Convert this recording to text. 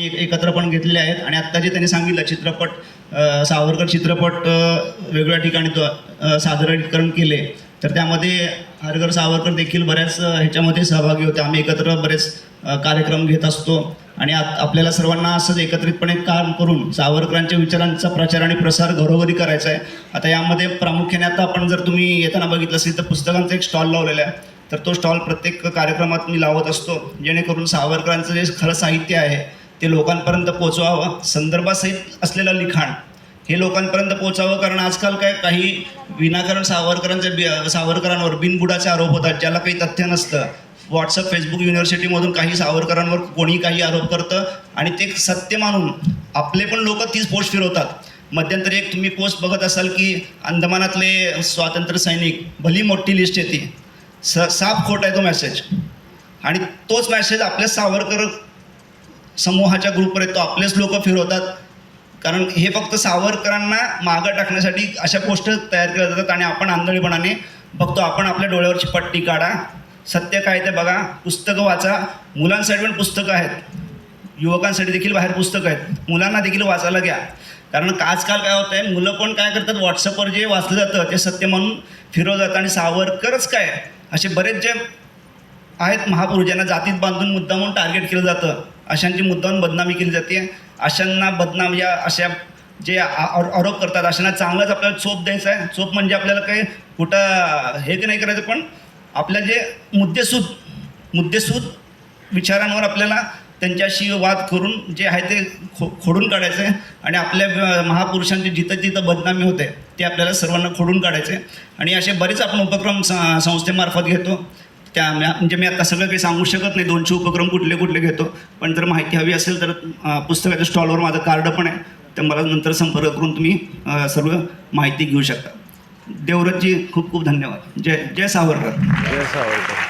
मी एकत्र पण घेतलेले आहेत. आणि आत्ता जे त्यांनी सांगितलं चित्रपट सावरकर चित्रपट वेगळ्या वेगवेगळ्या ठिकाणी सादरीकरण केले. तर त्यामध्ये हरगर सावरकर देखील बऱ्याच ह्याच्यामध्ये सहभागी होते. आम्ही एकत्र बरेच कार्यक्रम घेत असतो. आणि आत- आपल्याला सर्वांना असंच एकत्रितपणे काम करून सावरकरांच्या विचारांचा प्रचार आणि प्रसार घरोघरी करायचा आहे. आता यामध्ये प्रामुख्याने आता आपण जर तुम्ही येताना बघितलं असेल तर पुस्तकांचा एक स्टॉल लावलेला आहे. तर तो स्टॉल प्रत्येक कार्यक्रमात मी लावत असतो. जेणेकरून सावरकरांचं जे खरं साहित्य आहे ते लोकांपर्यंत पोचवावं संदर्भासहित असलेलं लिखाण हे लोकांपर्यंत पोचावं कारण आजकाल काय काही विनाकारण सावरकरांच्या बि सावरकरांवर बिनबुडाचे आरोप होतात ज्याला काही तथ्य नसतं. व्हॉट्सअप फेसबुक युनिव्हर्सिटीमधून काही सावरकरांवर कोणी काही आरोप करतं आणि ते सत्य मानून आपले पण लोक तीच पोस्ट फिरवतात. मध्यंतरी एक तुम्ही पोस्ट बघत असाल की अंदमानातले स्वातंत्र्य सैनिक भली मोठी लिस्ट येते. स साफ खोट आहे तो मेसेज आणि तोच मॅसेज आपल्या सावरकर समूहाच्या ग्रुपवर येतो. आपलेच लोक फिरवतात. कारण हे फक्त सावरकरांना मागं टाकण्यासाठी अशा गोष्ट तयार केल्या जातात आणि आपण आंधळीपणाने बघतो. आपण आपल्या डोळ्यावरची पट्टी काढा. सत्य काय ते बघा. पुस्तकं वाचा. मुलांसाठी पण पुस्तकं आहेत. युवकांसाठी देखील बाहेर पुस्तकं आहेत. मुलांना देखील वाचायला घ्या. कारण आजकाल काय होतं आहे मुलं पण काय करतात व्हॉट्सअपवर जे वाचलं जातं ते सत्य म्हणून फिरवलं जातं आणि सावरकरच काय असे बरेच जे आहेत महापुरुष ज्यांना जातीत बांधून मुद्दामून टार्गेट केलं जातं. अशांची मुद्दाम बदनामी केली जाते. अशांना बदनाम या अशा जे आरोप करतात. अशांना चांगलाच आपल्याला चोप द्यायचा आहे. चोप म्हणजे आपल्याला काही कुठं हे की नाही करायचं पण आपल्या जे मुद्देसूद मुद्देसूद विचारांवर आपल्याला त्यांच्याशी वाद करून जे आहे ते खो खोडून काढायचं आहे. आणि आपल्या महापुरुषांचे महापुरुषांची जिथं जिथं बदनामी होते ते आपल्याला सर्वांना खोडून काढायचे आणि असे बरेच आपण उपक्रम स- संस्थेमार्फत घेतो. त्या म्हणजे मी आता सगळं काही सांगू शकत नाही. दोनशे उपक्रम कुठले कुठले घेतो. पण जर माहिती हवी असेल तर पुस्तकाच्या स्टॉलवर माझं कार्ड पण आहे. तर मला नंतर संपर्क करून तुम्ही सर्व माहिती घेऊ शकता. देवरतजी खूप खूप धन्यवाद. जय जय सावरकर. जय सावरकर.